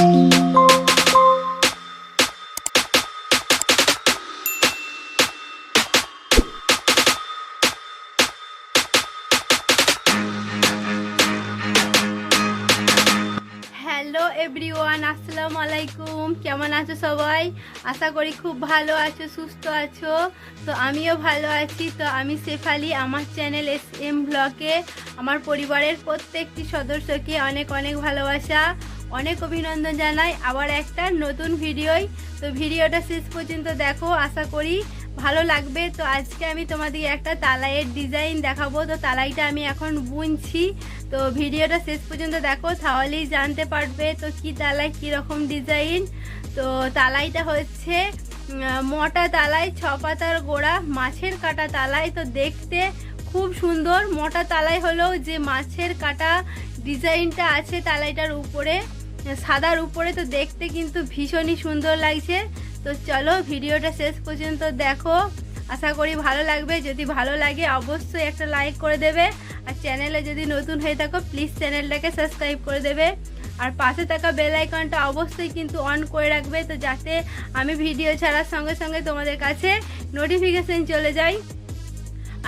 Hello everyone আসসালামু আলাইকুম। কেমন আছো সবাই? আশা করি খুব ভালো আছো, সুস্থ আছো। তো আমিও ভালো আছি। তো আমি শেফালি, আমার চ্যানেল এস এম ব্লকে আমার পরিবারের প্রত্যেকটি সদস্যকে অনেক অনেক ভালোবাসা। অনেক অভিনন্দন জানাই। আবার একটা নতুন ভিডিওই। তো ভিডিওটা শেষ পর্যন্ত দেখো, আশা করি ভালো লাগবে। তো আজকে আমি তোমাদের একটা তালাইয়ের ডিজাইন দেখাবো। তো তালাইটা আমি এখন বুনছি। তো ভিডিওটা শেষ পর্যন্ত দেখো, তাহলেই জানতে পারবে তো কি তালাই কীরকম ডিজাইন তো তালাইটা হচ্ছে মোটা তালাই, ছ পাতার গোড়া, মাছের কাটা তালাই। তো দেখতে খুব সুন্দর। মোটা তালাই হলেও যে মাছের কাটা ডিজাইনটা আছে তালাইটার উপরে। সাদার উপরে তো দেখতে কিন্তু ভীষণই সুন্দর লাগছে। তো চলো ভিডিওটা শেষ পর্যন্ত দেখো। আশা করি ভালো লাগবে। যদি ভালো লাগে অবশ্যই একটা লাইক করে দেবে। আর চ্যানেলে যদি নতুন হয়ে থাকো প্লিজ চ্যানেলটাকে সাবস্ক্রাইব করে দেবে। আর পাশে থাকা বেল আইকনটা অবশ্যই কিন্তু অন করে রাখবে। তো যাতে আমি ভিডিও ছাড়ার সঙ্গে সঙ্গে তোমাদের কাছে নোটিফিকেশান চলে যায়।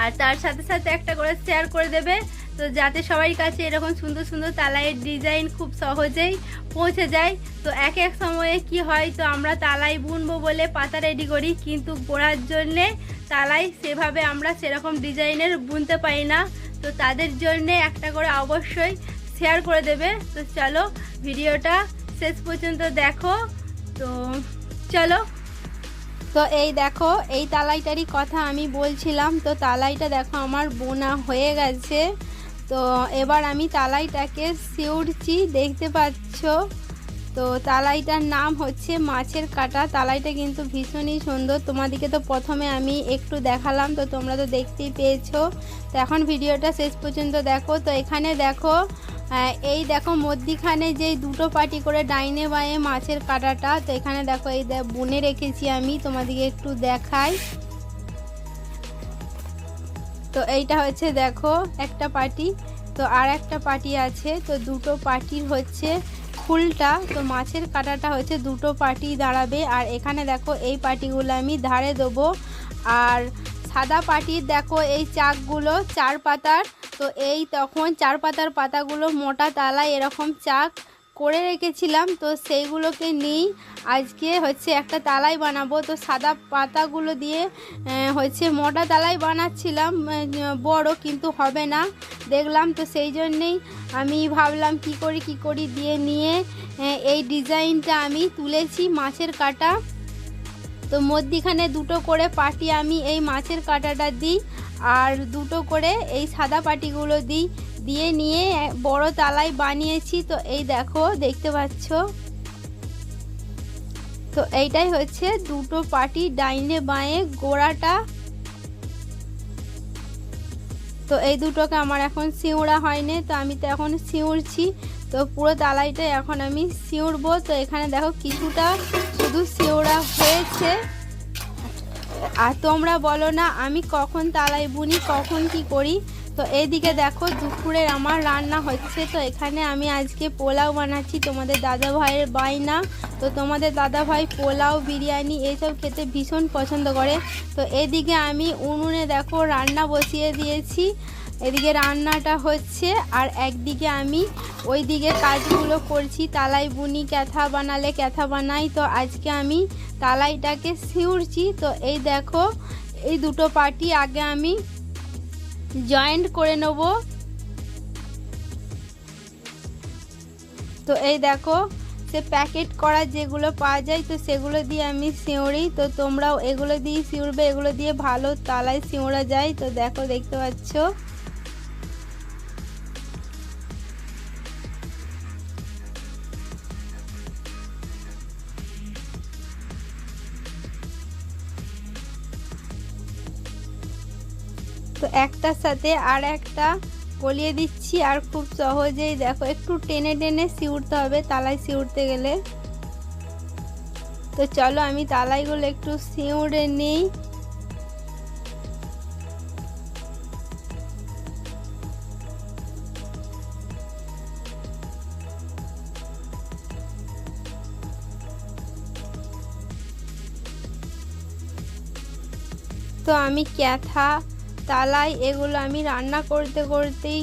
আর তার সাথে সাথে একটা করে শেয়ার করে দেবে। তো যাতে সবার কাছে এরকম সুন্দর সুন্দর তালাইয়ের ডিজাইন খুব সহজেই পৌঁছে যায়, তো এক এক সময়ে কি হয়, তো আমরা তালাই বুনবো বলে পাতা রেডি করি, কিন্তু গোড়ার জন্যে তালাই সেভাবে আমরা সেরকম ডিজাইনের বুনতে পারি না, তো তাদের জন্যে একটা করে অবশ্যই শেয়ার করে দেবে। তো চলো ভিডিওটা শেষ পর্যন্ত দেখো, তো চলো। তো এই দেখো, এই তালাইটারই কথা আমি বলছিলাম, তো তালাইটা দেখো আমার বোনা হয়ে গেছে। তো এবার আমি তালাইটাকে সিউড়ছি দেখতে পাচ্ছ? তো তালাইটার নাম হচ্ছে মাছের কাটা। তালাইটা কিন্তু ভীষণই সুন্দর। তোমাদেরকে তো প্রথমে আমি একটু দেখালাম, তো তোমরা তো দেখতেই পেয়েছ। তো এখন ভিডিওটা শেষ পর্যন্ত দেখো। তো এখানে দেখো এই দেখো মধ্যিখানে যে দুটো পাটি করে ডাইনে বাঁয়ে মাছের কাটাটা, তো এখানে দেখো এই বুনে রেখেছি আমি। তোমাদেরকে একটু দেখাই। তো এইটা হচ্ছে দেখো, একটা পার্টি তো আর একটা পার্টি আছে, তো দুটো পার্টির হচ্ছে ফুলটা তো মাছের কাটাটা হচ্ছে দুটো পার্টি দাঁড়াবে। আর এখানে দেখো, এই পার্টিগুলো আমি ধারে দেবো। আর সাদা পাটির দেখো, এই চাকগুলো চার পাতার। তো এই তখন চার পাতার পাতাগুলো মোটা তালায় এরকম চাক করে রেখেছিলাম, তো সেইগুলোকে নিই আজকে হচ্ছে একটা তালাই বানাবো। তো সাদা পাতাগুলো দিয়ে হচ্ছে মোটা তালাই বানাচ্ছিলাম বড় কিন্তু হবে না। দেখলাম তো সেই জন্যেই আমি ভাবলাম কি করি কি করি দিয়ে নিয়ে এই ডিজাইনটা আমি তুলেছি মাছের কাটা। তো মধ্যিখানে দুটো করে পাটি আমি এই মাছের কাঁটাটা দিই, আর দুটো করে এই সাদা পাটিগুলো দিই। দিয়ে নিয়ে বড় তালাই বানিয়েছি। তো এই দেখো, দেখতে পাচ্ছ? তো এইটাই হচ্ছে দুটো পাটি ডাইনে বাঁয়ে গোড়াটা। তো এই দুটোকে আমার এখন সিউড়া হয়নি, তো আমি তো এখন সিউড়ছি তো পুরো তালাইটা এখন আমি সিউড়বো তো এখানে দেখো কিছুটা শুধু সিউড়া হয়েছে। আর তোমরা বলো না, আমি কখন তালাই বুনি কখন কি করি? তো এইদিকে দেখো দুপুরের আমার রান্না হচ্ছে। তো এখানে আমি আজকে পোলাও বানাচ্ছি তোমাদের দাদা ভাইয়ের বাইনা তো তোমাদের দাদা ভাই পোলাও, বিরিয়ানি এইসব খেতে ভীষণ পছন্দ করে। তো এদিকে আমি উনুনে দেখো রান্না বসিয়ে দিয়েছি। এদিকে রান্নাটা হচ্ছে আর একদিকে আমি ওই দিকে কাজগুলো করছি। তালাই বুনি, ক্যাথা বানালে ক্যাথা বানাই। তো আজকে আমি তালাইটাকে সিউড়ছি। তো এই দেখো, এই দুটো পার্টি আগে আমি জয়েন্ট করে নেব। তো এই দেখো, সে প্যাকেট করা যেগুলো পাওয়া যায়, তো সেগুলো দিয়ে আমি সিউড়ি। তো তোমরাও এগুলো দিয়ে সিউড়বে, এগুলো দিয়ে ভালো তালায় সিউড়া যায়। তো দেখো, দেখতে পাচ্ছ? একটার সাথে আর একটা গলিয়ে দিচ্ছি আর খুব সহজেই দেখো, একটু টেনে টেনে শিউড়তে হবে তালায় শিউড়তে গেলে। তো চলো আমি তালাইগুলো একটু শিউড়ে নিই। তো আমি ক্যাথা তালাই এগুলো আমি রান্না করতে করতেই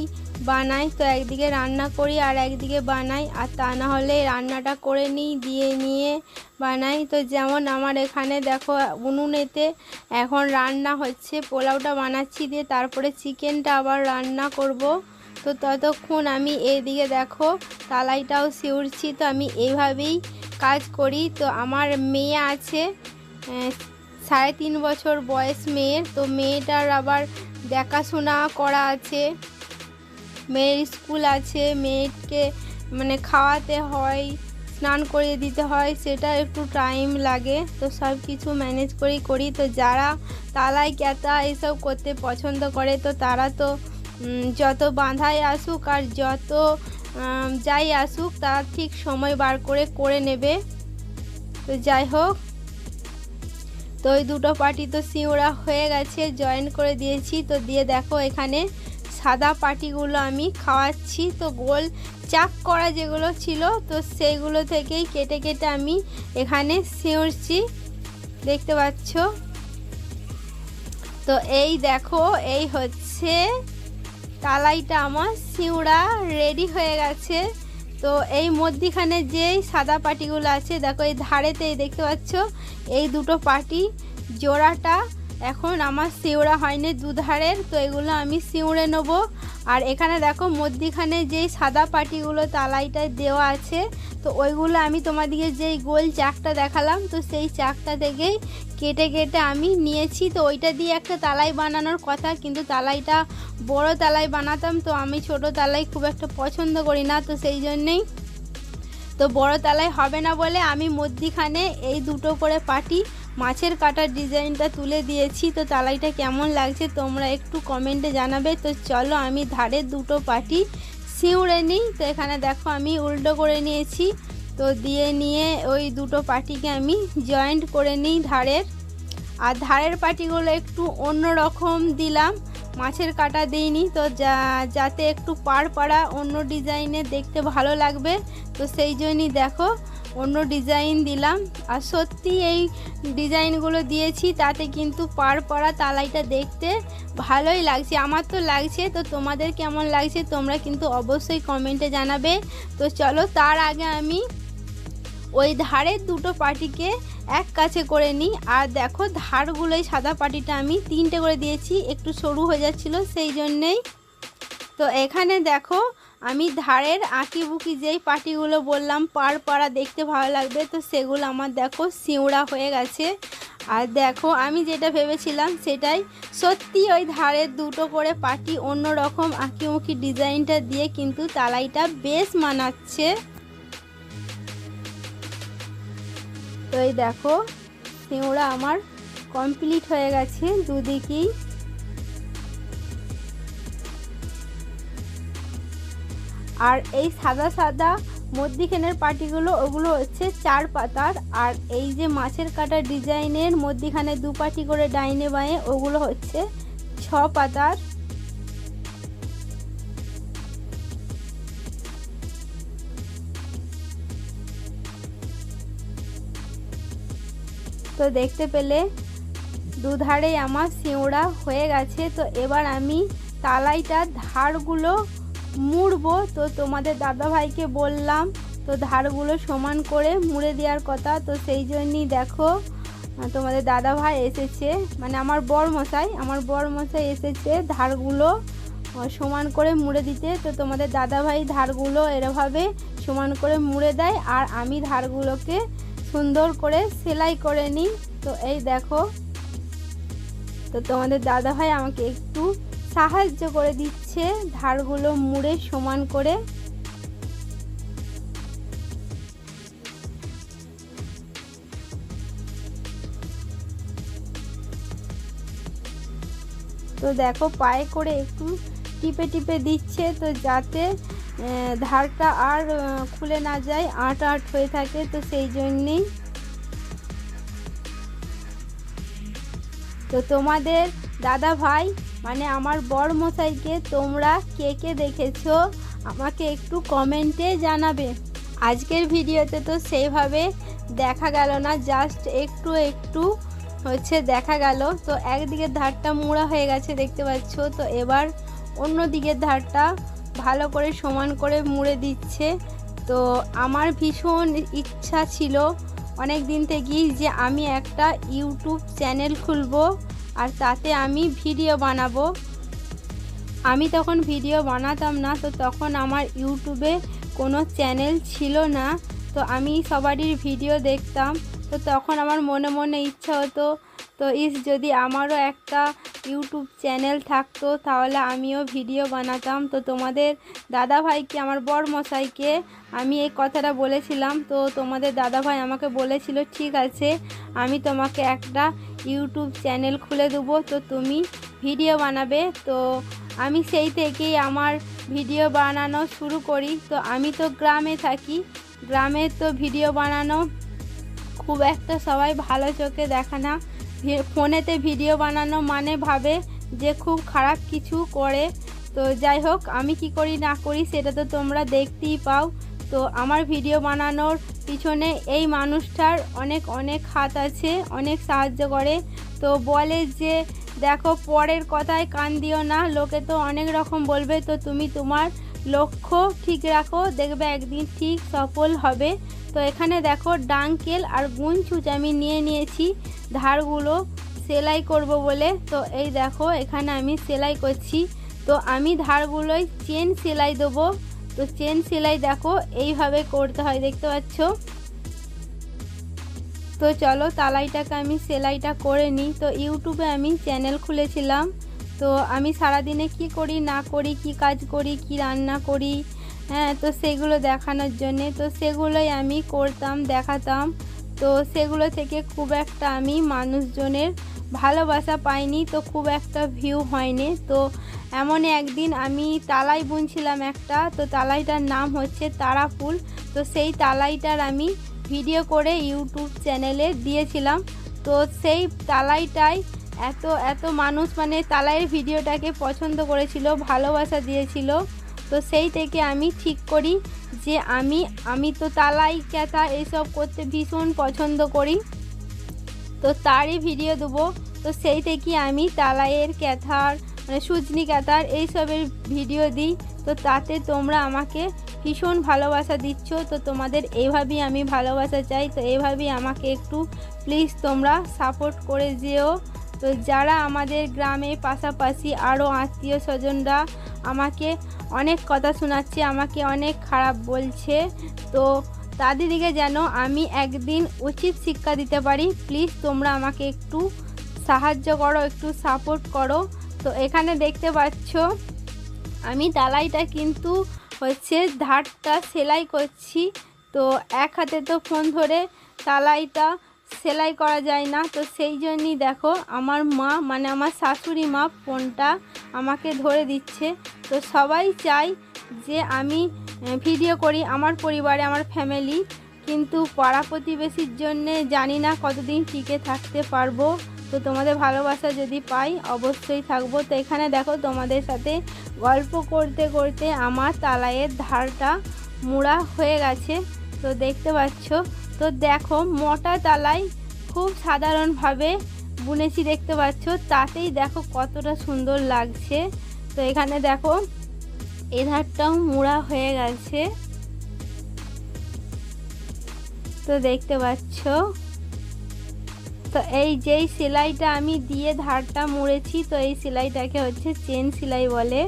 বানাই। তো একদিকে রান্না করি আর একদিকে বানাই। আর তা না হলে রান্নাটা করে নিই, দিয়ে নিয়ে বানাই। তো যেমন আমার এখানে দেখো উনুনেতে এখন রান্না হচ্ছে, পোলাওটা বানাচ্ছি দিয়ে তারপরে চিকেনটা আবার রান্না করব। তো ততক্ষণ আমি এইদিকে দেখো তালাইটাও শিউরছি। তো আমি এইভাবেই কাজ করি। তো আমার মেয়ে আছে সাড়ে তিন বছর বয়স মেয়ের, তো মেয়েটার আবার দেখাশোনা করা আছে। মেয়ের স্কুল আছে, মেয়েকে মানে খাওয়াতে হয়, স্নান করিয়ে দিতে হয়, সেটা একটু টাইম লাগে। তো সব কিছু ম্যানেজ করেই করি। তো যারা তালাই, ক্যাতা এসব করতে পছন্দ করে, তো তারা তো যত বাঁধাই আসুক আর যত যাই আসুক, তারা ঠিক সময় বার করে করে নেবে। তো যাই হোক। তো ওই দুটো পার্টি তো সিওড়া হয়ে গেছে জয়েন করে দিয়েছি। তো দিয়ে দেখো এখানে সাদা পাটিগুলো আমি খাওয়াচ্ছি। তো গোল চাক করা যেগুলো ছিল, তো সেইগুলো থেকেই কেটে কেটে আমি এখানে সিউড়ছি দেখতে পাচ্ছ? তো এই দেখো, এই হচ্ছে তালাইটা আমার সিউড়া রেডি হয়ে গেছে। তো এই মধ্যিখানে যেই সাদা পাটিগুলো আছে, দেখো এই ধারেতেই দেখতে পাচ্ছ, এই দুটো পাটি, জোড়াটা এখন আমার সিউড়া হয়নি দুধারের, তো এগুলো আমি সিউড়ে নেব। আর এখানে দেখো মধ্যিখানে যেই সাদা পাটিগুলো তালাইটায় দেওয়া আছে, তো ওইগুলো আমি তোমাদিকে যেই গোল চাকটা দেখালাম, তো সেই চাকটা থেকেই কেটে কেটে আমি নিয়েছি। তো ওইটা দিয়ে একটা তালাই বানানোর কথা, কিন্তু তালাইটা বড় তালাই বানাতাম, তো আমি ছোট তালাই খুব একটা পছন্দ করি না, তো সেই জন্যেই। তো বড় তালাই হবে না বলে আমি মধ্যিখানে এই দুটো করে পাটি মাছের কাটার ডিজাইনটা তুলে দিয়েছি। তো তালাইটা কেমন লাগছে তোমরা একটু কমেন্টে জানাবে। তো চলো আমি ধারের দুটো পাটি সিউড়ে নিই। তো এখানে দেখো আমি উল্টো করে নিয়েছি। তো দিয়ে নিয়ে ওই দুটো পাটিকে আমি জয়েন্ট করে নিই ধারের। আর ধারের পাটিগুলো একটু অন্য রকম দিলাম। মাছের কাটা দিইনি। তো যা, যাতে একটু পাড় পাড়া অন্য ডিজাইনে দেখতে ভালো লাগবে। তো সেই জন্যই দেখো অন্য ডিজাইন দিলাম। আর সত্যি এই ডিজাইনগুলো দিয়েছি, তাতে কিন্তু পার পড়া তালাইটা দেখতে ভালোই লাগছে। আমার তো লাগছে, তো তোমাদের কেমন লাগছে তোমরা কিন্তু অবশ্যই কমেন্টে জানাবে। তো চলো, তার আগে আমি ওই ধারের দুটো পাটিকে এক কাছে করে নিই। আর দেখো, ধারগুলোই সাদা পাটিটা আমি তিনটে করে দিয়েছি। একটু সরু হয়ে যাচ্ছিল, সেই জন্যেই। তো এখানে দেখো আমি ধারের আঁকি বুকি যেই পাটিগুলো বললাম, পাড় পাড়া দেখতে ভালো লাগবে। তো সেগুলো আমার দেখো, সিউড়া হয়ে গেছে। আর দেখো, আমি যেটা ভেবেছিলাম সেটাই, সত্যি ওই ধারের দুটো করে পাটি অন্য রকম আঁকিমুখি ডিজাইনটা দিয়ে কিন্তু তালাইটা বেশ মানাচ্ছে। তো এই দেখো, সিউড়া আমার কমপ্লিট হয়ে গেছে দুদিকেই। আর এই সাদা সাদা মধ্যিখানের পাটিগুলো, ওগুলো হচ্ছে চার পাতার। আর এই যে মাছের কাটা ডিজাইনের মধ্যিখানে দু পাটি করে ডাইনে বাঁয়ে, ওগুলো হচ্ছে ছ পাতার। তো দেখতে পেলে দুধারে আমার সিউড়া হয়ে গেছে। তো এবার আমি তালাইটার ধারগুলো মুড়বো। তো তোমাদের দাদা ভাইকে বললাম, তো ধারগুলো সমান করে মুড়ে দেওয়ার কথা। তো সেই জন্যই দেখো তোমাদের দাদা ভাই এসেছে। মানে আমার বর মশাই আমার বর মশাই এসেছে ধারগুলো সমান করে মুড়ে দিতে। তো তোমাদের দাদা ভাই ধারগুলো এরভাবে সমান করে মুড়ে দেয় আর আমি ধারগুলোকে সুন্দর করে সেলাই করে নিই। তো এই দেখো, তো তোমাদের দাদা ভাই আমাকে একটু সাহায্য করে দিচ্ছে ধারগুলো মুড়ে সমান করে। তো দেখো পায়ে করে একটু টিপে টিপে দিচ্ছে তো যাতে ধারটা আর খুলে না যায়, আট আট হয়ে থাকে তো সেই জন্যেই। তো তোমাদের দাদা ভাই মানে আমার বর মশাইকে তোমরা কে কে দেখেছ, আমাকে একটু কমেন্টে জানাবে। আজকের ভিডিওতে তো সেইভাবে দেখা গেল না জাস্ট একটু একটু হচ্ছে দেখা গেল। তো একদিকের ধারটা মোড়া হয়ে গেছে দেখতে পাচ্ছ, তো এবার অন্য দিকের ধারটা ভালো করে সমান করে মুড়ে দিচ্ছে। তো আমার ভীষণ ইচ্ছা ছিল অনেক দিন থেকেই যে আমি একটা ইউটিউব চ্যানেল খুলবো। আর তাতে আমি ভিডিও বানাবো। আমি তখন ভিডিও বানাতাম না, তো তখন আমার ইউটিউবে কোনো চ্যানেল ছিল না, তো আমি সবারই ভিডিও দেখতাম। তো তখন আমার মনে মনে ইচ্ছা হতো তো ইস, যদি আমারও একটা ইউটিউব চ্যানেল থাকতো, তাহলে আমিও ভিডিও বানাতাম। তো তোমাদের দাদা ভাইকে আমার বর মশাইকে আমি এই কথাটা বলেছিলাম? তো তোমাদের দাদা ভাই আমাকে বলেছিল, ঠিক আছে, আমি তোমাকে একটা ইউটিউব চ্যানেল খুলে দেবো। তো তুমি ভিডিও বানাবে। তো আমি সেই থেকেই আমার ভিডিও বানানো শুরু করি। তো আমি তো গ্রামে থাকি, গ্রামে তো ভিডিও বানানো খুব একটা সবাই ভালো চোখে দেখে না। ফোনেতে ভিডিও বানানো মানে ভাবে যে খুব খারাপ কিছু করে। তো যাই হোক, আমি কি করি না করি সেটা তো তোমরা দেখতেই পাও। তো আমার ভিডিও বানানোর পিছনে এই মানুষটার অনেক অনেক হাত আছে, অনেক সাহায্য করে। তো বলে যে, দেখো, পরের কথায় কান দিও না, লোকে তো অনেক রকম বলবে। তো তুমি তোমার লক্ষ্য ঠিক রাখো, দেখবে একদিন ঠিক সফল হবে। তো এখানে দেখো ডাঙ্কেল আর গুনছুচ আমি নিয়ে নিয়েছি ধারগুলো সেলাই করব বলে। তো এই দেখো, এখানে আমি সেলাই করছি। তো আমি ধারগুলোই চেন সেলাই দেবো। তো চেন সেলাই দেখো, এইভাবে করতে হয়, দেখতে পাচ্ছ? তো চলো, তালাইটাকে আমি সেলাইটা করে নিই। তো ইউটিউবে আমি চ্যানেল খুলেছিলাম। তো আমি সারাদিনে কি করি, না করি, কি কাজ করি, কি রান্না করি হ্যাঁ তো সেগুলো দেখানোর জন্যে। তো সেগুলোই আমি করতাম, দেখাতাম। তো সেগুলো থেকে খুব একটা আমি মানুষজনের ভালোবাসা পাইনি, তো খুব একটা ভিউ হয়নি। তো এমন একদিন আমি তালাই বুনছিলাম একটা, তো তালাইটার নাম হচ্ছে তারাফুল। তো সেই তালাইটার আমি ভিডিও করে ইউটিউব চ্যানেলে দিয়েছিলাম। তো সেই তালাইটাই এত এত মানুষ মানে তালাইয়ের ভিডিওটাকে পছন্দ করেছিল, ভালোবাসা দিয়েছিল। তো সেই থেকে আমি ঠিক করি যে আমি আমি তো তালাই, ক্যাথা এইসব করতে ভীষণ পছন্দ করি। তো তারই ভিডিও দেবো। তো সেই থেকে আমি তালাইয়ের ক্যাথার মানে সুজনি ক্যাথার এইসবের ভিডিও দিই। তো তাতে তোমরা আমাকে ভীষণ ভালোবাসা দিচ্ছ। তো তোমাদের এইভাবেই আমি ভালোবাসা চাই। তো এইভাবেই আমাকে একটু প্লিজ তোমরা সাপোর্ট করে যেও। তো যারা আমাদের গ্রামে পাশাপাশি আরও আত্মীয় স্বজনরা আমাকে অনেক কথা শোনাচ্ছে, আমাকে অনেক খারাপ বলছে, তো তাদেরকে যেন আমি একদিন উচিত শিক্ষা দিতে পারি। প্লিজ তোমরা আমাকে একটু সাহায্য করো, একটু সাপোর্ট করো। তো এখানে দেখতে পাচ্ছ, আমি তালাইটা কিন্তু হচ্ছে ধারটা সেলাই করছি। তো এক হাতে তো ফোন ধরে তালাইটা সেলাই করা যায় না। তো সেই জন্যই দেখো, আমার মা মানে আমার শাশুড়ি মা ফোনটা আমাকে ধরে দিচ্ছে। তো সবাই চাই যে আমি ভিডিও করি আমার পরিবারে, আমার ফ্যামিলি। কিন্তু পাড়া প্রতিবেশীর জন্যে জানি না কতদিন টিকে থাকতে পারব। তো তোমাদের ভালোবাসা যদি পাই, অবশ্যই থাকব। তো এখানে দেখো তোমাদের সাথে গল্প করতে করতে আমার তালাইয়ের ধারটা মুড়া হয়ে গেছে। তো দেখতে পাচ্ছ তো দেখো মোটা তালাই খুব সাধারণভাবে বুনেছি দেখতে পাচ্ছ। তাতেই দেখো কতটা সুন্দর লাগছে। তো এখানে দেখো এ ধারটাও মুড়া হয়ে গেছে। তো দেখতে পাচ্ছ। তো এই যেই সেলাইটা আমি দিয়ে ধারটা মুড়েছি, তো এই সেলাইটাকে হচ্ছে চেন সেলাই বলে।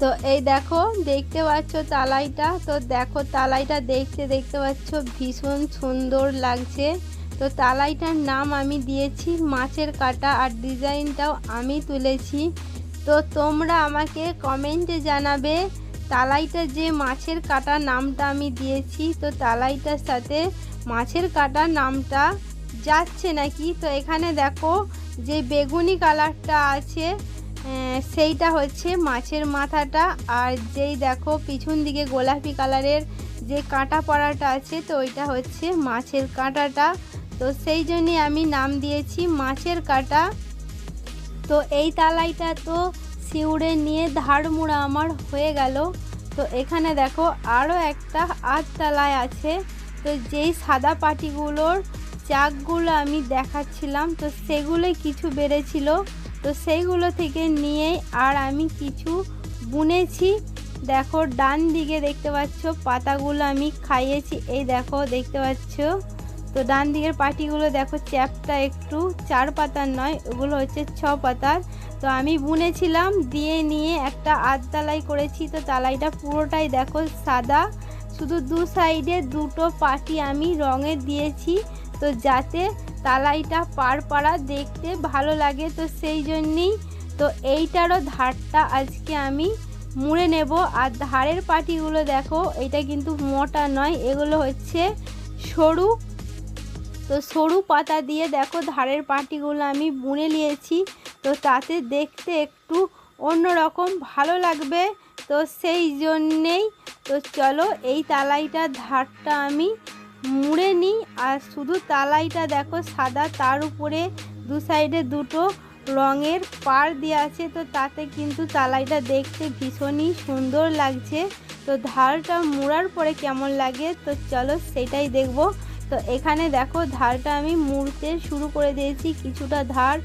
তো এই দেখো, দেখতে পাচ্ছ তালাইটা? তো দেখো তালাইটা দেখতে দেখতে পাচ্ছ ভীষণ সুন্দর লাগছে। তো তালাইটার নাম আমি দিয়েছি মাছের কাটা আর ডিজাইনটাও আমি তুলেছি। তো তোমরা আমাকে কমেন্টে জানাবে তালাইটা যে মাছের কাটা নামটা আমি দিয়েছি, তো তালাইটার সাথে মাছের কাটা নামটা যাচ্ছে নাকি? তো এখানে দেখো যে বেগুনি কালারটা আছে সেইটা হচ্ছে মাছের মাথাটা। আর যেই দেখো, পিছন দিকে গোলাপি কালারের যে কাঁটা পড়াটা আছে, তো ওইটা হচ্ছে মাছের কাঁটাটা। তো সেই জন্যে আমি নাম দিয়েছি মাছের কাঁটা। তো এই তালাইটা তো শিউড়ে নিয়ে ধার মুড়া আমার হয়ে গেল। তো এখানে দেখো আরও একটা আধ তালায় আছে। তো যেই সাদা পাটিগুলোর চাকগুলো আমি দেখাচ্ছিলাম, তো সেগুলোই কিছু বেড়েছিল। তো সেইগুলো থেকে নিয়ে আর আমি কিছু বুনেছি। দেখো, ডান দিকে দেখতে পাচ্ছ, পাতাগুলো আমি খাইয়েছি। এই দেখো, দেখতে পাচ্ছ? তো ডান দিকের পাটিগুলো দেখো, চ্যাপটা একটু চার পাতার নয়, ওগুলো হচ্ছে ছ পাতার। তো আমি বুনেছিলাম, দিয়ে নিয়ে একটা আধ তালাই করেছি। তো তালাইটা পুরোটাই দেখো সাদা। শুধু দু সাইডে দুটো পাটি আমি রঙের দিয়েছি। তো যাতে তালাইটা পার পাড়া দেখতে ভালো লাগে তো সেই জন্যেই। তো এইটারও ধারটা আজকে আমি মুড়ে নেব। আর ধারের পাটিগুলো দেখো, এটা কিন্তু মোটা নয়, এগুলো হচ্ছে সরু। তো সরু পাতা দিয়ে দেখো ধারের পাটিগুলো আমি বুনে নিয়েছি। তো তাতে দেখতে একটু অন্যরকম ভালো লাগবে। তো সেই জন্যেই, তো চলো এই তালাইটার ধারটা আমি মুড়ে নিই আর শুধু তালাইটা দেখো সাদা, তার উপরে দু সাইডে দুটো রঙের পাড় দেওয়া আছে, তো তাতে কিন্তু তালাইটা দেখতে ভীষণই সুন্দর লাগছে। তো ধারটা মুড়ার পরে কেমন লাগে, তো চলো সেটাই দেখব। তো এখানে দেখো ধারটা আমি মুড়তে শুরু করে দিয়েছি, কিছুটা ধার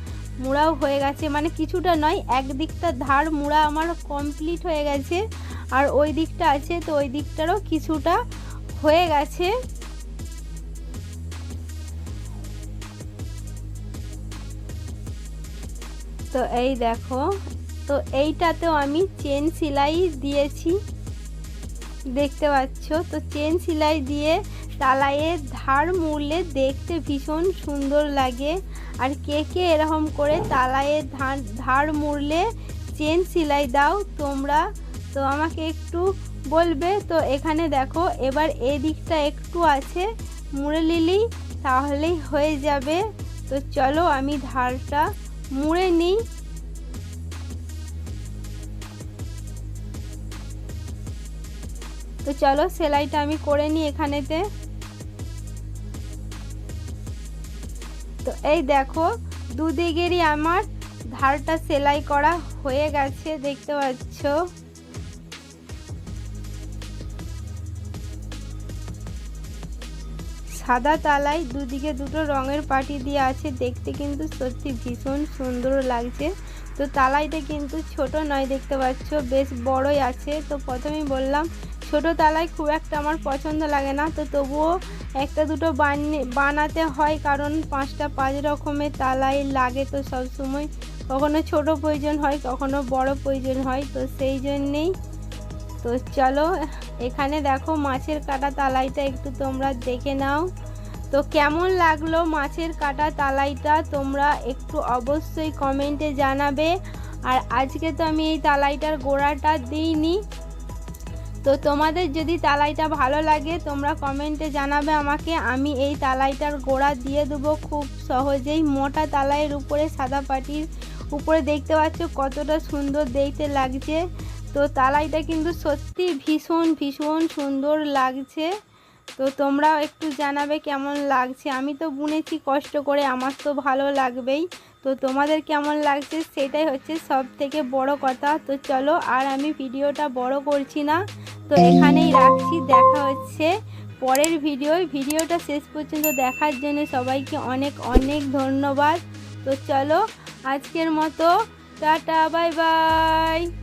মুড়াও হয়ে গেছে। মানে কিছুটা নয় এক দিকটা ধার মুড়া আমার কমপ্লিট হয়ে গেছে। আর ওই দিকটা আছে, তো ওই দিকটারও কিছুটা হয়ে গেছে। তো এই দেখো, তো এইটাতেও আমি চেন সেলাই দিয়েছি। দেখতে পাচ্ছ? তো চেন সেলাই দিয়ে তালাইয়ের ধার মুড়লে দেখতে ভীষণ সুন্দর লাগে। আর কে কে এরকম করে তালাইয়ের ধার ধার মুড়লে চেন সেলাই দাও তোমরা, তো আমাকে একটু বলবে? তো এখানে দেখো, এবার এদিকটা একটু আছে, মুড়ে নিলেই তাহলেই হয়ে যাবে। তো চলো আমি ধারটা মুড়ে নিই। তো চলো সেলাইটা আমি করে নিই এখানেতে। তো এই দেখো, দুদিকেরই আমার ধারটা সেলাই করা হয়ে গেছে, দেখতে পাচ্ছ? সাদা তালাই দুদিকে দুটো রঙের পাটি দিয়ে আছে। দেখতে কিন্তু সত্যি ভীষণ সুন্দর লাগছে। তো তালাইটা কিন্তু ছোট নয় দেখতে পাচ্ছ, বেশ বড়ই আছে। তো প্রথমেই বললাম, ছোট তালাই খুব একটা আমার পছন্দ লাগে না। তো তবুও একটা দুটো বানাতে হয় কারণ পাঁচটা পাঁচ রকমের তালাই লাগে তো সব সময় কখনো ছোট প্রয়োজন হয়, কখনো বড় প্রয়োজন হয়। তো সেই জন্যেই তো চলো, এখানে দেখো মাছের কাটা তালাইটা একটু তোমরা দেখে নাও। তো কেমন লাগল মাছের কাটা তালাইটা তোমরা একটু অবশ্যই কমেন্টে জানাবে। আর আজকে তো আমি এই তালাইটার গোড়াটা দিইনি। তো তোমাদের যদি তালাইটা ভালো লাগে, তোমরা কমেন্টে জানাবে আমাকে। আমি এই তালাইটার গোড়া দিয়ে দেবো খুব সহজেই। মোটা তালাইয়ের উপরে সাদা পাটির উপরে দেখতে পাচ্ছ কতটা সুন্দর দেখতে লাগছে। তো তালাইটা কিন্তু সত্যি ভীষণ ভীষণ সুন্দর লাগছে। তো তোমরাও একটু জানাবে কেমন লাগছে। আমি তো বুনেছি কষ্ট করে, আমার তো ভালো লাগবেই। তো তোমাদের কেমন লাগছে সেটাই হচ্ছে সব থেকে বড় কথা। তো চলো আর আমি ভিডিওটা বড় করছি না। তো এখানেই রাখছি, দেখা হচ্ছে পরের ভিডিও। ভিডিওটা শেষ পর্যন্ত দেখার জন্য সবাইকে অনেক অনেক ধন্যবাদ। তো চলো আজকের মতো, টাটা, বাই বাই।